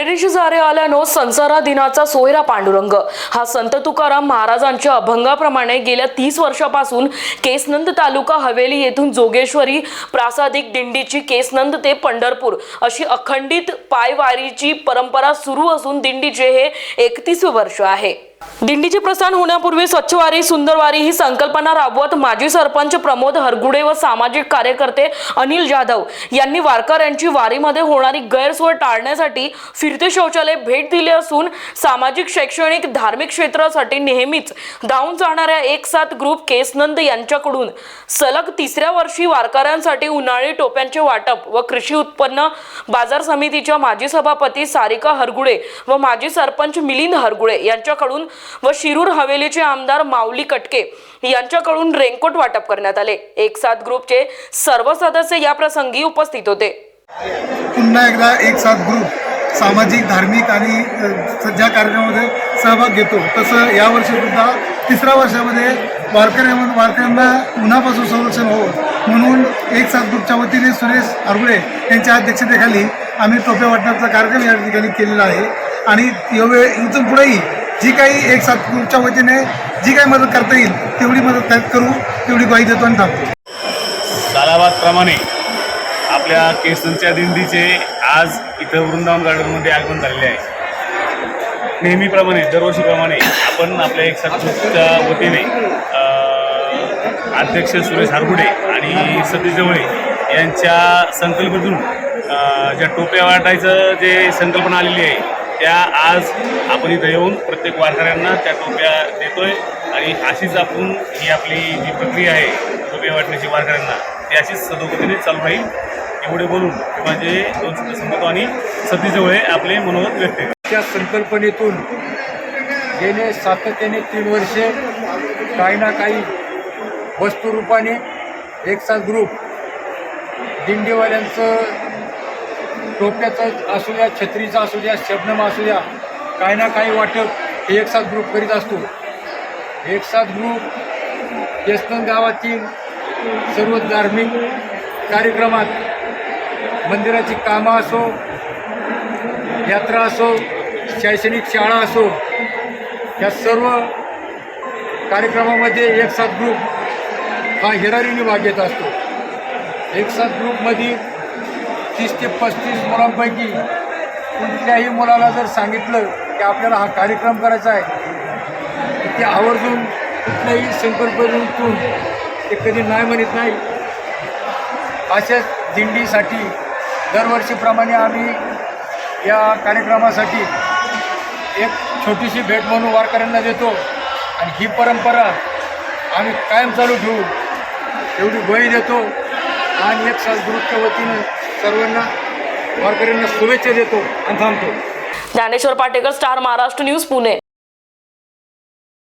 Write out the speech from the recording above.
पंढरीची जारे आल्यानं संसारा दिनाचा सोहरा पांडुरंग. हा संत तुकाराम महाराजांच्या अभंगाप्रमाणे गेल्या तीस वर्षापासून केसनंद तालुका हवेली येथून जोगेश्वरी प्रासादिक दिंडीची केसनंद ते पंढरपूर अशी अखंडित पायवारीची परंपरा सुरू असून दिंडीचे हे एकतीस वर्ष आहे. दिंडीचे प्रस्थान होण्यापूर्वी स्वच्छवारी सुंदरवारी ही संकल्पना राबवत माजी सरपंच प्रमोद हरगुडे व सामाजिक कार्यकर्ते अनिल जाधव यांनी वारकऱ्यांची वारीमध्ये होणारी गैरसोय टाळण्यासाठी फिरते शौचालय भेट दिले असून सामाजिक शैक्षणिक धार्मिक क्षेत्रासाठी नेहमीच धावून जाणाऱ्या एक सात ग्रुप केसनंद यांच्याकडून सलग तिसऱ्या वर्षी वारकऱ्यांसाठी उन्हाळी टोप्यांचे वाटप व कृषी उत्पन्न बाजार समितीच्या माजी सभापती सारिका हरगुडे व माजी सरपंच मिलिंद हरगुडे यांच्याकडून व शिरूर हवेलीचे आमदार माऊली कटके यांच्याकडून रेनकोट वाटप करण्यात आले. एक साथ ग्रुपचे सर्व सदस्य या प्रसंगी उपस्थित होते. पुन्हा एकदा एक साथ ग्रुप सामाजिक धार्मिक आणि अ, ज्या कार्यक्रमामध्ये सहभाग घेतो तसं यावर्षीसुद्धा तिसऱ्या वर्षामध्ये वारकऱ्या वारकऱ्यांना उन्हापासून संरक्षण हो म्हणून एक साथ ग्रुपच्या वतीने सुरेश आरगुळे यांच्या अध्यक्षतेखाली आम्ही टोप्या वाटण्याचा कार्यक्रम या ठिकाणी केलेला आहे. आणि यावेळी इथून पुढेही जी काही एक साथ वतीने जी काही मदत करता येईल तेवढी मदत त्यात करू तेवढी ग्वाही देतो आणि थांबतो. सालाबादप्रमाणे आपल्या केसनच्या दिंडीचे आज इथं वृंदावन गार्डनमध्ये आगमन झालेले आहे. नेहमीप्रमाणे दरवर्षीप्रमाणे आपण आपल्या एक ग्रुपच्या वतीने अध्यक्ष सुरेश हारगुडे आणि सतीश जवळे यांच्या संकल्पनेतून ज्या टोप्या वाटायचं जे संकल्पना आलेली आहे त्या आज आपण इथं येऊन प्रत्येक वारकऱ्यांना त्या टोप्या देतोय आणि अशीच आपण ही आपली जी प्रक्रिया आहे टोप्या वाटण्याची वारकऱ्यांना ती अशीच सदोगतीने चालू राहील. एवढे बोलून माझे दोन शब्द संपतो आणि सतीजवळ आपले मनोगत व्यक्त त्या संकल्पनेतून गेले सातत्याने तीन वर्षे काही ना काही वस्तुरूपाने एकसाथ ग्रुप दिंडीवाल्यांचं टोप्याचं असू द्या छत्रीचं असू द्या शबनम असू द्या काही ना काही वाटप हे एक साथ ग्रुप करीत असतो. एक साथ ग्रुप यशवंत गावातील सर्व धार्मिक कार्यक्रमात मंदिराची कामं असो यात्रा असो शैक्षणिक शाळा असो या सर्व कार्यक्रमामध्ये एक साथ ग्रुप हा हिरारीने भाग घेत असतो. एक साथ ग्रुपमध्ये तीस ते पस्तीस मुलांपैकी कुठल्याही मुलाला जर सांगितलं की आपल्याला हा कार्यक्रम करायचा आहे ते आवर्जून कुठल्याही संकल्पनेतून ते कधी नाही म्हणत नाही. अशाच दिंडीसाठी दरवर्षीप्रमाणे आम्ही या कार्यक्रमासाठी एक छोटीशी भेट म्हणून वारकऱ्यांना देतो. आणि ही परंपरा आम्ही कायम चालू ठेवू. एवढी बळी देतो. आणि एक साल वतीनं सर्वांना वारकऱ्यांना शुभेच्छा देतो आणि थांबतो. Dnyaneshwar Patekar Star Maharashtra News Pune.